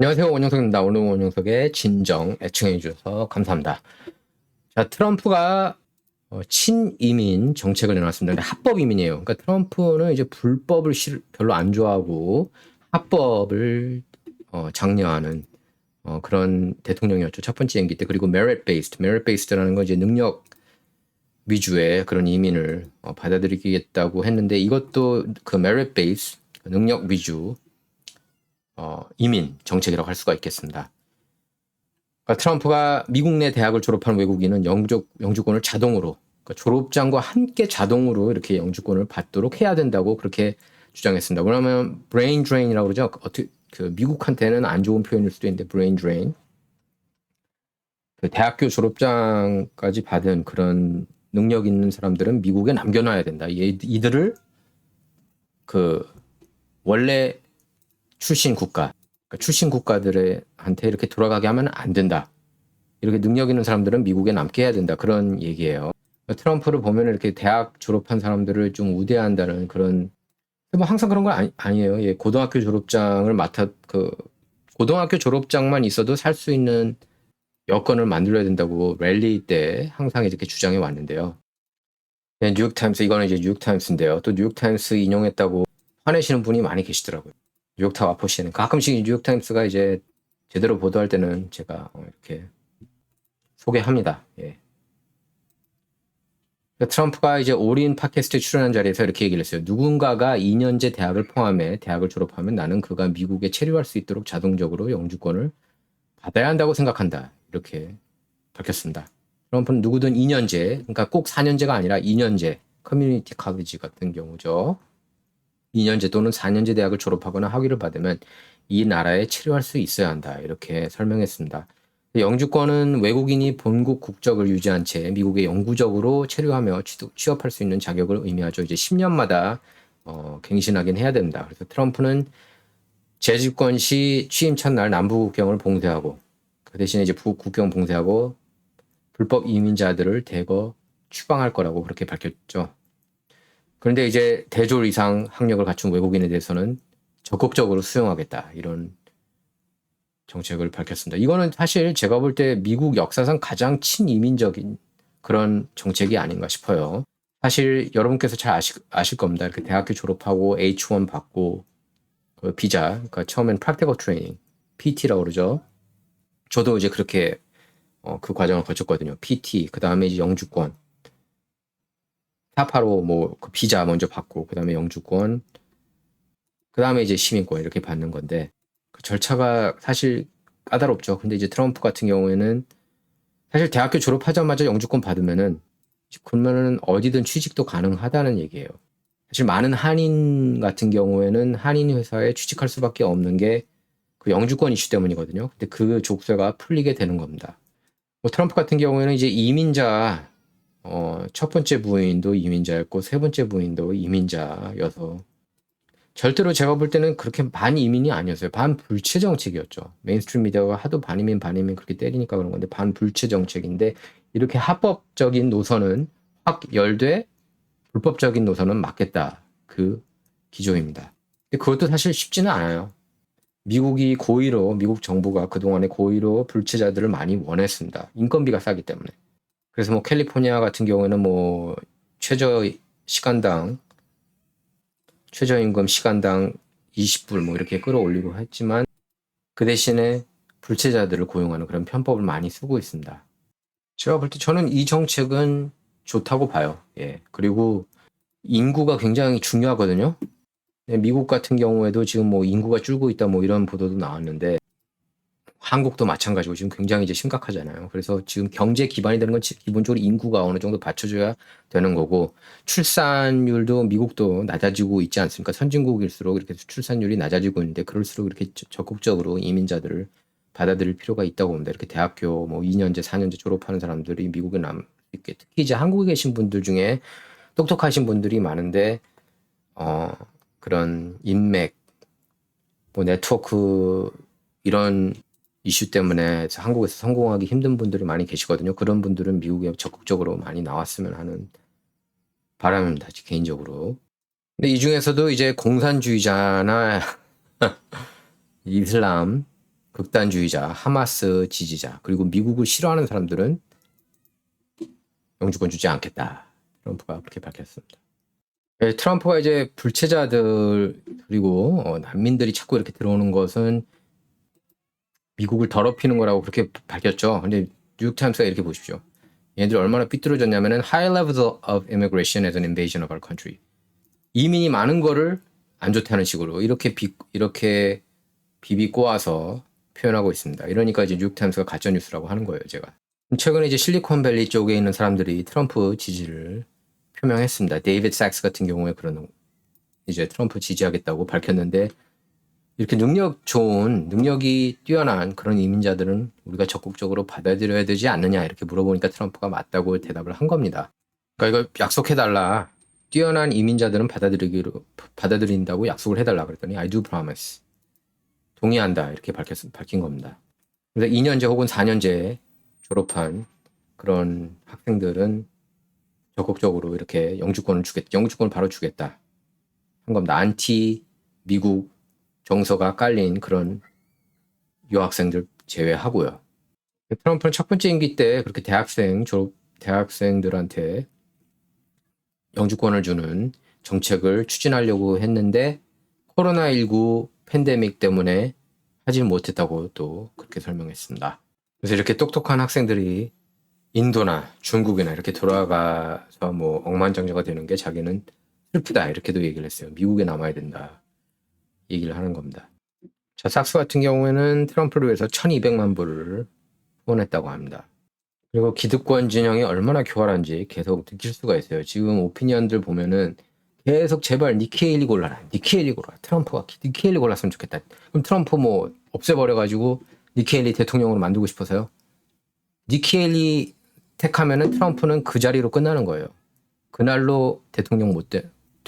안녕하세요. 원영석입니다. 오늘 원영석의 진정 애청해 주셔서 감사합니다. 자, 트럼프가 어, 친이민 정책을 내놨습니다. 근데 합법 이민이에요. 그러니까 트럼프는 이제 불법을 싫- 별로 안 좋아하고 합법을 어, 장려하는 어, 그런 대통령이었죠. 첫 번째 임기 때. 그리고 merit based, merit based라는 건 이제 능력 위주의 그런 이민을 어, 받아들이겠다고 했는데 이것도 그 merit based, 능력 위주 어, 이민 정책이라고 할 수가 있겠습니다. 그러니까 트럼프가 미국 내 대학을 졸업한 외국인은 영주, 영주권을 자동으로 그러니까 졸업장과 함께 자동으로 이렇게 영주권을 받도록 해야 된다고 그렇게 주장했습니다. 왜냐하면 brain drain이라고 그러죠. 어떻게 그 미국한테는 안 좋은 표현일 수도 있는데 brain drain. 그 대학교 졸업장까지 받은 그런 능력 있는 사람들은 미국에 남겨놔야 된다. 얘, 이들을 그 원래 출신 국가, 그러니까 출신 국가들한테 이렇게 돌아가게 하면 안 된다. 이렇게 능력 있는 사람들은 미국에 남게 해야 된다. 그런 얘기예요. 트럼프를 보면 이렇게 대학 졸업한 사람들을 좀 우대한다는 그런 뭐 항상 그런 건 아니, 아니에요. 예, 고등학교 졸업장을 맡아 그 고등학교 졸업장만 있어도 살 수 있는 여건을 만들어야 된다고 랠리 때 항상 이렇게 주장해 왔는데요. 네, 뉴욕 타임스 이거는 이제 뉴욕 타임스인데요. 또 뉴욕 타임스 인용했다고 화내시는 분이 많이 계시더라고요. 뉴욕타워 아포시는 가끔씩 뉴욕타임스가 이제 제대로 보도할 때는 제가 어, 이렇게 소개합니다. 예. 그러니까 트럼프가 이제 올인 팟캐스트에 출연한 자리에서 이렇게 얘기를 했어요. 누군가가 2년제 대학을 포함해 대학을 졸업하면 나는 그가 미국에 체류할 수 있도록 자동적으로 영주권을 받아야 한다고 생각한다. 이렇게 밝혔습니다. 트럼프는 누구든 2년제, 그러니까 꼭 4년제가 아니라 2년제 커뮤니티 칼리지 같은 경우죠. 2년제 또는 4년제 대학을 졸업하거나 학위를 받으면 이 나라에 체류할 수 있어야 한다. 이렇게 설명했습니다. 영주권은 외국인이 본국 국적을 유지한 채 미국에 영구적으로 체류하며 취업할 수 있는 자격을 의미하죠. 이제 10년마다 어, 갱신하긴 해야 된다. 그래서 트럼프는 재집권 시 취임 첫날 남부 국경을 봉쇄하고 그 대신에 이제 북 국경 봉쇄하고 불법 이민자들을 대거 추방할 거라고 그렇게 밝혔죠. 그런데 이제 대졸 이상 학력을 갖춘 외국인에 대해서는 적극적으로 수용하겠다 이런 정책을 밝혔습니다. 이거는 사실 제가 볼 때 미국 역사상 가장 친이민적인 그런 정책이 아닌가 싶어요. 사실 여러분께서 잘 아실, 아실 겁니다. 이렇게 대학교 졸업하고 H1 받고 그 비자, 그러니까 처음엔 practical training, PT라고 그러죠. 저도 이제 그렇게 어, 그 과정을 거쳤거든요. PT, 그 다음에 이제 영주권, 타파로 뭐 그 비자 먼저 받고 그 다음에 영주권, 그 다음에 이제 시민권 이렇게 받는 건데 그 절차가 사실 까다롭죠. 근데 이제 트럼프 같은 경우에는 사실 대학교 졸업하자마자 영주권 받으면은 그러면은 어디든 취직도 가능하다는 얘기예요. 사실 많은 한인 같은 경우에는 한인 회사에 취직할 수밖에 없는 게 그 영주권 이슈 때문이거든요. 근데 그 족쇄가 풀리게 되는 겁니다. 뭐 트럼프 같은 경우에는 이제 이민자 어, 첫 번째 부인도 이민자였고 세 번째 부인도 이민자여서 절대로 제가 볼 때는 그렇게 반이민이 아니었어요. 반불체 정책이었죠. 메인스트림 미디어가 하도 반이민 반이민 그렇게 때리니까 그런 건데 반불체 정책인데 이렇게 합법적인 노선은 확 열되 불법적인 노선은 막겠다. 그 기조입니다. 근데 그것도 사실 쉽지는 않아요. 미국이 고의로 미국 정부가 그동안에 고의로 불체자들을 많이 원했습니다. 인건비가 싸기 때문에. 그래서 뭐 캘리포니아 같은 경우에는 뭐 최저 시간당 최저임금 시간당 20불 뭐 이렇게 끌어올리고 했지만 그 대신에 불체자들을 고용하는 그런 편법을 많이 쓰고 있습니다. 제가 볼 때 저는 이 정책은 좋다고 봐요. 예. 그리고 인구가 굉장히 중요하거든요. 네, 미국 같은 경우에도 지금 뭐 인구가 줄고 있다 뭐 이런 보도도 나왔는데 한국도 마찬가지고 지금 굉장히 이제 심각하잖아요. 그래서 지금 경제 기반이 되는 건 기본적으로 인구가 어느 정도 받쳐줘야 되는 거고 출산율도 미국도 낮아지고 있지 않습니까? 선진국일수록 이렇게 출산율이 낮아지고 있는데 그럴수록 이렇게 적극적으로 이민자들을 받아들일 필요가 있다고 봅니다. 이렇게 대학교 뭐 2년제, 4년제 졸업하는 사람들이 미국에 남 있게 특히 이제 한국에 계신 분들 중에 똑똑하신 분들이 많은데 어 그런 인맥 뭐 네트워크 이런 이슈 때문에 한국에서 성공하기 힘든 분들이 많이 계시거든요. 그런 분들은 미국에 적극적으로 많이 나왔으면 하는 바람입니다. 개인적으로. 근데 이 중에서도 이제 공산주의자나 이슬람 극단주의자, 하마스 지지자, 그리고 미국을 싫어하는 사람들은 영주권 주지 않겠다. 트럼프가 그렇게 밝혔습니다. 예, 트럼프가 이제 불체자들 그리고 어, 난민들이 자꾸 이렇게 들어오는 것은 미국을 더럽히는 거라고 그렇게 밝혔죠. 근데 뉴욕타임스가 이렇게 보십시오. 얘네들이 얼마나 삐뚤어졌냐면은 high levels of immigration as an invasion of our country. 이민이 많은 거를 안 좋다는 식으로 이렇게 비, 이렇게 비비 꼬아서 표현하고 있습니다. 이러니까 이제 뉴욕타임스가 가짜 뉴스라고 하는 거예요, 제가. 최근에 이제 실리콘밸리 쪽에 있는 사람들이 트럼프 지지를 표명했습니다. 데이비드 삭스 같은 경우에 그런 이제 트럼프 지지하겠다고 밝혔는데 이렇게 능력 좋은 능력이 뛰어난 그런 이민자들은 우리가 적극적으로 받아들여야 되지 않느냐 이렇게 물어보니까 트럼프가 맞다고 대답을 한 겁니다. 그러니까 이거 약속해달라. 뛰어난 이민자들은 받아들이기로 받아들인다고 약속을 해달라 그랬더니 I do promise 동의한다 이렇게 밝혔 밝힌 겁니다. 그래서 2년제 혹은 4년제 졸업한 그런 학생들은 적극적으로 이렇게 영주권을 주겠다. 영주권을 바로 주겠다. 한 겁니다. 안티 미국 정서가 깔린 그런 유학생들 제외하고요. 트럼프는 첫 번째 임기 때 그렇게 대학생 졸업 대학생들한테 영주권을 주는 정책을 추진하려고 했는데 코로나19 팬데믹 때문에 하지 못했다고 또 그렇게 설명했습니다. 그래서 이렇게 똑똑한 학생들이 인도나 중국이나 이렇게 돌아가서 뭐 억만장자가 되는 게 자기는 슬프다 이렇게도 얘기를 했어요. 미국에 남아야 된다 얘기를 하는 겁니다. 자 삭스 같은 경우에는 트럼프를 위해서 1200만 불을 후원했다고 합니다. 그리고 기득권 진영이 얼마나 교활한지 계속 느낄 수가 있어요. 지금 오피니언들 보면은 계속 제발 니케일리 골라라. 니케일리 골라. 트럼프가 니케일리 골랐으면 좋겠다. 그럼 트럼프 뭐 없애버려가지고 니케일리 대통령으로 만들고 싶어서요. 니케일리 택하면은 트럼프는 그 자리로 끝나는 거예요. 그날로 대통령 못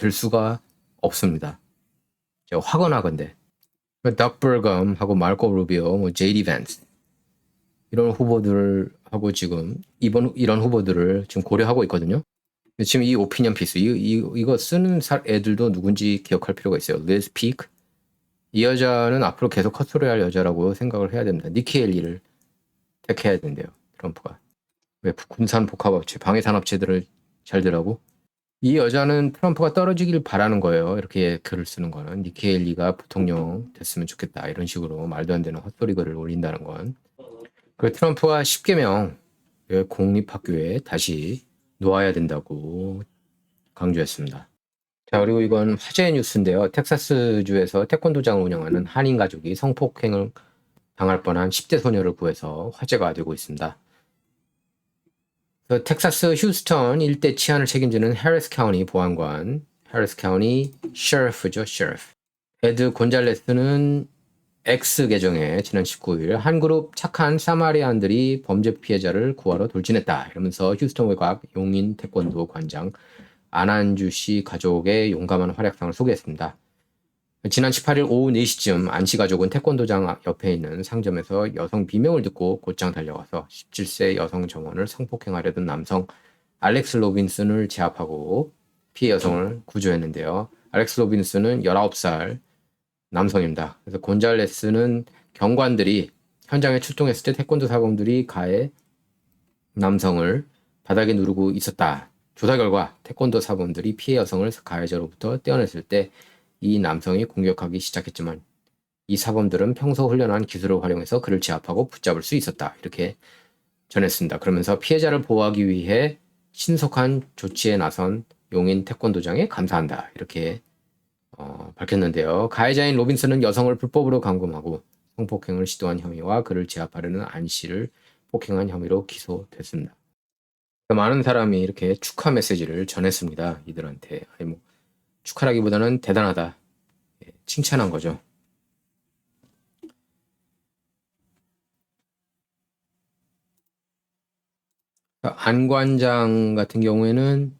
될 수가 없습니다. 제가 확언하건데. 닥 벌검하고 말코 루비오, 뭐 제이디 밴스 이런 후보들하고 지금 이번 이런 후보들을 지금 고려하고 있거든요. 지금 이 오피니언 피스 이, 이 이거 쓰는 사, 애들도 누군지 기억할 필요가 있어요. 리즈 피크 이 여자는 앞으로 계속 컷소리할 여자라고 생각을 해야 됩니다. 니케일리를 택해야 된대요. 트럼프가 왜 군산 복합업체 방해 산업체들을 잘 들라고 이 여자는 트럼프가 떨어지길 바라는 거예요. 이렇게 글을 쓰는 거는 니케일리가 부통령 됐으면 좋겠다 이런 식으로 말도 안 되는 헛소리 글을 올린다는 건. 그 트럼프가 10개명 공립학교에 다시 놓아야 된다고 강조했습니다. 자 그리고 이건 화제의 뉴스인데요. 텍사스주에서 태권도장을 운영하는 한인 가족이 성폭행을 당할 뻔한 10대 소녀를 구해서 화제가 되고 있습니다. 그 텍사스 휴스턴 일대 치안을 책임지는 해리스 카운티 보안관, 해리스 카운티 셰리프죠, 셰리프. 에드 곤잘레스는 X 계정에 지난 19일 한 그룹 착한 사마리안들이 범죄 피해자를 구하러 돌진했다. 이러면서 휴스턴 외곽 용인 태권도 관장 안한주 씨 가족의 용감한 활약상을 소개했습니다. 지난 18일 오후 4시쯤 안씨 가족은 태권도장 옆에 있는 상점에서 여성 비명을 듣고 곧장 달려가서 17세 여성 정원을 성폭행하려던 남성 알렉스 로빈슨을 제압하고 피해 여성을 구조했는데요. 알렉스 로빈슨은 19살 남성입니다. 그래서 곤잘레스는 경관들이 현장에 출동했을 때 태권도 사범들이 가해 남성을 바닥에 누르고 있었다. 조사 결과 태권도 사범들이 피해 여성을 가해자로부터 떼어냈을 때 이 남성이 공격하기 시작했지만 이 사범들은 평소 훈련한 기술을 활용해서 그를 제압하고 붙잡을 수 있었다. 이렇게 전했습니다. 그러면서 피해자를 보호하기 위해 신속한 조치에 나선 용인 태권도장에 감사한다. 이렇게 어, 밝혔는데요. 가해자인 로빈슨은 여성을 불법으로 감금하고 성폭행을 시도한 혐의와 그를 제압하려는 안 씨를 폭행한 혐의로 기소됐습니다. 많은 사람이 이렇게 축하 메시지를 전했습니다. 이들한테. 아니 뭐 축하라기보다는 대단하다. 예, 칭찬한 거죠. 안 관장 같은 경우에는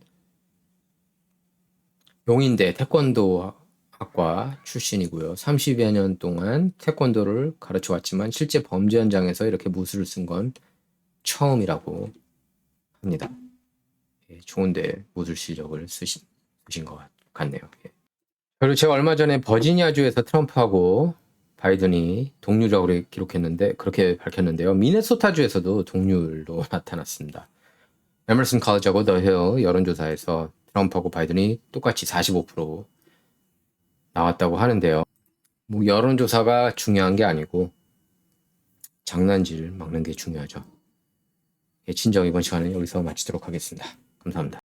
용인대 태권도 학과 출신이고요. 30여 년 동안 태권도를 가르쳐 왔지만 실제 범죄 현장에서 이렇게 무술을 쓴 건 처음이라고 합니다. 예, 좋은 데 무술 실력을 쓰신, 쓰신 것 같아요. 같네요. 예. 그리고 제가 얼마 전에 버지니아주에서 트럼프하고 바이든이 그래- 기록했는데 그렇게 밝혔는데요. 미네소타주에서도 동률로 나타났습니다. 에머슨 칼리지하고 더힐 여론조사에서 트럼프하고 바이든이 똑같이 45% 나왔다고 하는데요. 뭐 여론조사가 중요한 게 아니고 장난질 막는 게 중요하죠. 예, 친정 이번 시간은 여기서 마치도록 하겠습니다. 감사합니다.